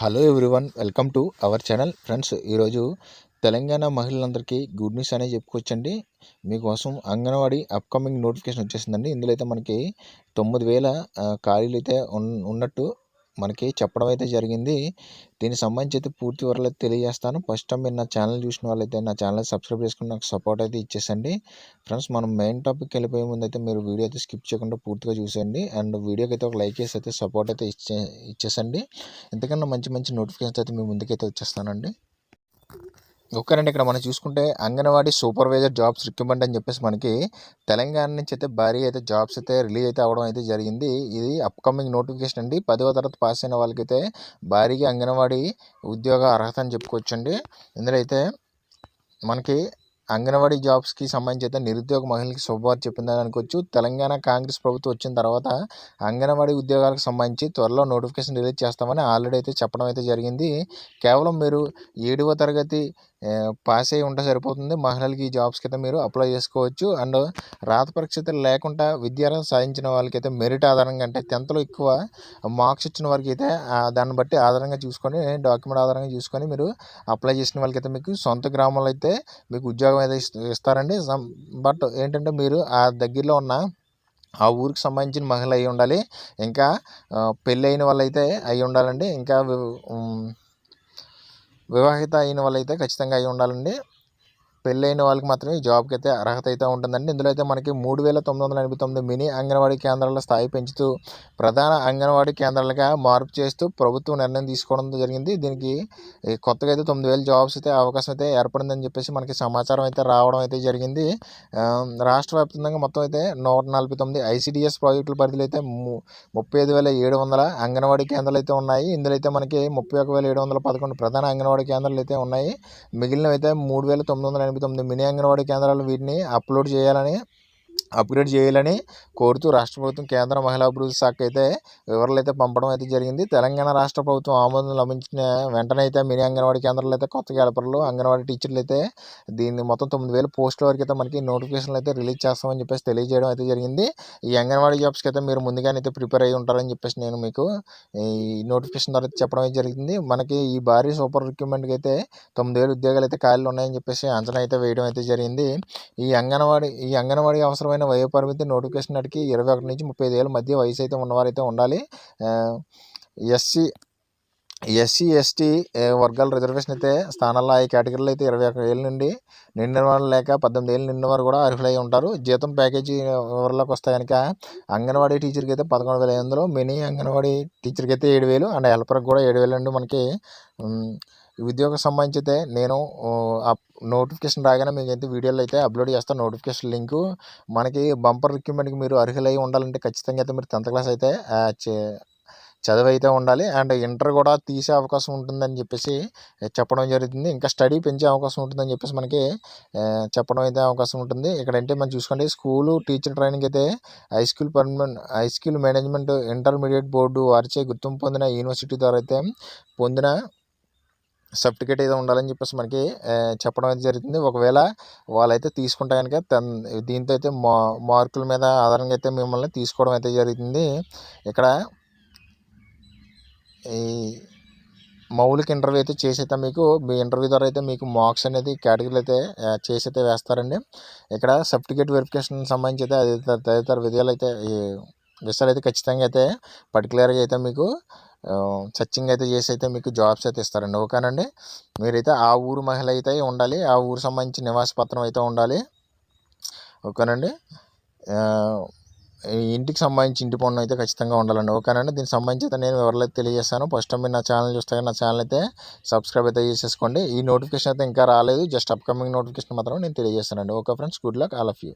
Hello everyone welcome to our channel friends ఈరోజు తెలంగాణ మహిళలందరికీ good news అనేది చెప్పుకోవచ్చండి మీకోసం అంగన్వాడీ అప్కమింగ్ నోటిఫికేషన్ వచ్చేసిందండి. ఇందులో అయితే మనకి తొమ్మిది వేల ఖాళీలు అయితే ఉన్నట్టు మనకి చెప్పడం అయితే జరిగింది. దీనికి సంబంధించి అయితే పూర్తి వివరాలు తెలియజేస్తాను. ఫస్ట్ టైం మీరు నా ఛానల్ చూసిన వాళ్ళైతే నా ఛానల్ సబ్స్క్రైబ్ చేసుకుని నాకు సపోర్ట్ అయితే ఇచ్చేసండి. ఫ్రెండ్స్ మనం మెయిన్ టాపిక్ వెళ్ళిపోయే ముందు అయితే మీరు వీడియో అయితే స్కిప్ చేయకుండా పూర్తిగా చూసేయండి. అండ్ వీడియోకి అయితే ఒక లైక్ చేసి అయితే సపోర్ట్ అయితే ఇచ్చే ఇచ్చేసండి. ఎందుకన్నా మంచి మంచి నోటిఫికేషన్స్ అయితే మీ ముందుకైతే వచ్చేస్తానండి. ఓకేనండి ఇక్కడ మనం చూసుకుంటే అంగన్వాడీ సూపర్వైజర్ జాబ్స్ రిక్రూట్మెంట్ అని చెప్పేసి మనకి తెలంగాణ నుంచి అయితే భారీ అయితే జాబ్స్ అయితే రిలీజ్ అయితే అవడం అయితే జరిగింది. ఇది అప్కమింగ్ నోటిఫికేషన్ అండి. పదవ తరగతి పాస్ అయిన వాళ్ళకైతే భారీగా అంగన్వాడీ ఉద్యోగ అర్హత అని చెప్పుకోవచ్చండి. ఇందులో అయితే మనకి అంగన్వాడీ జాబ్స్కి సంబంధించి అయితే నిరుద్యోగ మహిళలకి శుభవార్త చెప్పిందని అనుకోవచ్చు. తెలంగాణ కాంగ్రెస్ ప్రభుత్వం వచ్చిన తర్వాత అంగన్వాడీ ఉద్యోగాలకు సంబంధించి త్వరలో నోటిఫికేషన్ రిలీజ్ చేస్తామని ఆల్రెడీ అయితే చెప్పడం అయితే జరిగింది. కేవలం మీరు ఏడవ తరగతి పాస్ అయ్యి ఉంటే సరిపోతుంది. మహిళలకి ఈ జాబ్స్కి అయితే మీరు అప్లై చేసుకోవచ్చు. అండ్ రాత పరీక్ష లేకుండా విద్యార్హత సాధించిన వాళ్ళకైతే మెరిట్ ఆధారంగా అంటే టెన్త్లో ఎక్కువ మార్క్స్ ఇచ్చిన వారికి అయితే దాన్ని బట్టి ఆధారంగా చూసుకొని డాక్యుమెంట్ ఆధారంగా చూసుకొని మీరు అప్లై చేసిన వాళ్ళకైతే మీకు సొంత గ్రామంలో అయితే మీకు ఉద్యోగం అయితే ఇస్తారండి. బట్ ఏంటంటే మీరు ఆ దగ్గరలో ఉన్న ఆ ఊరికి సంబంధించిన మహిళ అయి ఉండాలి. ఇంకా పెళ్ళి అయిన వాళ్ళైతే అయి ఉండాలండి. ఇంకా వివాహిత అయిన వాళ్ళైతే ఖచ్చితంగా అయి ఉండాలండి. పెళ్ళైన వాళ్ళకి మాత్రమే ఈ జాబ్కి అయితే అర్హత అయితే ఉంటుందండి. ఇందులో అయితే మనకి మూడు వేల తొమ్మిది వందల ఎనభై తొమ్మిది మినీ అంగన్వాడీ కేంద్రాల స్థాయి పెంచుతూ ప్రధాన అంగన్వాడీ కేంద్రాలుగా మార్పు చేస్తూ ప్రభుత్వం నిర్ణయం తీసుకోవడం జరిగింది. దీనికి కొత్తగా అయితే తొమ్మిది వేల జాబ్స్ అయితే అవకాశం అయితే ఏర్పడిందని చెప్పేసి మనకి సమాచారం అయితే రావడం అయితే జరిగింది. రాష్ట్ర వ్యాప్తంగా మొత్తం అయితే నూట నలభై తొమ్మిది ఐసిడిఎస్ ప్రాజెక్టుల పరిధిలో అయితే ముప్పై ఐదు వేల ఏడు వందల అంగన్వాడీ కేంద్రాలు అయితే ఉన్నాయి. ఇందులో అయితే మనకి ముప్పై ఒక వేల ఏడు వందల పదకొండు ప్రధాన అంగన్వాడీ కేంద్రాలు అయితే ఉన్నాయి. మిగిలినవి అయితే మూడు వేల తొమ్మిది వందల ఎనభై తొమ్మిది మినీ అంగన్వాడీ కేంద్రాలు వీటిని అప్లోడ్ చేయాలని అప్గ్రేడ్ చేయాలని కోరుతూ రాష్ట్ర ప్రభుత్వం కేంద్ర మహిళా అభివృద్ధి శాఖ అయితే వివరాలు అయితే పంపడం అయితే జరిగింది. తెలంగాణ రాష్ట్ర ప్రభుత్వం ఆమోదం లభించిన వెంటనే అయితే మినీ అంగన్వాడీ కేంద్రాలు అయితే కొత్త హెల్పర్లు అంగన్వాడీ టీచర్లు అయితే దీన్ని మొత్తం తొమ్మిది వేల పోస్టుల వరకు అయితే మనకి నోటిఫికేషన్లు అయితే రిలీజ్ చేస్తామని చెప్పేసి తెలియజేయడం అయితే జరిగింది. ఈ అంగన్వాడీ జాబ్స్కి అయితే మీరు ముందుగానే అయితే ప్రిపేర్ అయ్యి ఉంటారని చెప్పేసి నేను మీకు ఈ నోటిఫికేషన్ ద్వారా చెప్పడం అయితే జరిగింది. మనకి ఈ భారీ సూపర్ రిక్రూట్మెంట్కి అయితే తొమ్మిది వేలు ఉద్యోగాలు అయితే ఖాళీలు ఉన్నాయని చెప్పేసి అంచనా అయితే వేయడం అయితే జరిగింది. ఈ అంగన్వాడీ ఈ అంగన్వాడీ అవసరమైన వయో వయోపరిమితి నోటిఫికేషన్ నాటికి ఇరవై ఒకటి నుంచి ముప్పై ఐదు మధ్య వయసు అయితే ఉన్నవారైతే ఉండాలి. ఎస్సీ ఎస్సీ ఎస్టీ వర్గాల రిజర్వేషన్ అయితే స్థానాల్లో ఈ కేటగిరీలో అయితే ఇరవై ఒక ఏళ్ళ నుండి నిండిన వారు లేక పద్దెనిమిది ఏళ్ళు నిండిన వారు కూడా అర్హులై ఉంటారు. జీతం ప్యాకేజీ వివరాలకు వస్తే కనుక అంగన్వాడీ టీచర్కి అయితే పదకొండు వేల ఐదు మినీ అంగన్వాడీ టీచర్కి అయితే ఏడు వేలు అండ్ హెల్పర్కి కూడా ఏడు వేలు అండి మనకి. ఉద్యోగం సంబంధించి అయితే నేను నోటిఫికేషన్ రాగానే మీకు అయితే వీడియోలు అయితే అప్లోడ్ చేస్తాను నోటిఫికేషన్ లింకు. మనకి బంపర్ రిక్రూట్మెంట్కి మీరు అర్హులై ఉండాలంటే ఖచ్చితంగా అయితే మీరు టెన్త్ క్లాస్ అయితే చదువు అయితే ఉండాలి. అండ్ ఇంటర్ కూడా తీసే అవకాశం ఉంటుందని చెప్పేసి చెప్పడం జరుగుతుంది. ఇంకా స్టడీ పెంచే అవకాశం ఉంటుందని చెప్పేసి మనకి చెప్పడం అయితే అవకాశం ఉంటుంది. ఇక్కడంటే మనం చూసుకోండి స్కూలు టీచర్ ట్రైనింగ్ అయితే high school permanent high school management intermediate board వారిచే గుర్తింపు పొందిన యూనివర్సిటీ ద్వారా అయితే పొందిన సర్టిఫికేట్ ఏదో ఉండాలని చెప్పేసి మనకి చెప్పడం అయితే జరుగుతుంది. ఒకవేళ వాళ్ళైతే తీసుకుంటే కనుక దీంతో అయితే మా మార్కుల మీద ఆధారంగా అయితే మిమ్మల్ని తీసుకోవడం అయితే జరుగుతుంది. ఇక్కడ ఈ మౌలిక ఇంటర్వ్యూ అయితే చేసి అయితే మీకు. మీ ఇంటర్వ్యూ ద్వారా అయితే మీకు మార్క్స్ అనేది కేటగిరీలు అయితే చేసి అయితే వేస్తారండి. ఇక్కడ సర్టిఫికేట్ వెరిఫికేషన్ సంబంధించి అయితే అది తదితర విధాలు అయితే విషయాలు అయితే ఖచ్చితంగా అయితే పర్టికులర్గా అయితే మీకు సర్చింగ్ అయితే చేసి అయితే మీకు జాబ్స్ అయితే ఇస్తారండి. ఓకేనండి? మీరైతే ఆ ఊరు మహిళ అయితే ఉండాలి. ఆ ఊరు సంబంధించి నివాస పత్రం అయితే ఉండాలి. ఓకేనండి? ఇంటికి సంబంధించి ఇంటి పన్ను అయితే ఖచ్చితంగా ఉండాలండి. ఓకేనండి? దీనికి సంబంధించి అయితే నేను ఎవరైతే తెలియజేస్తాను ఫస్ట్ టైం మీరు నా ఛానల్ చూస్తే నా ఛానల్ అయితే సబ్స్క్రైబ్ అయితే చేసేసుకోండి. ఈ నోటిఫికేషన్ అయితే ఇంకా రాలేదు. జస్ట్ అప్కమింగ్ నోటిఫికేషన్ మాత్రం నేను తెలియజేస్తానండి. Okay friends? Good luck. All of you.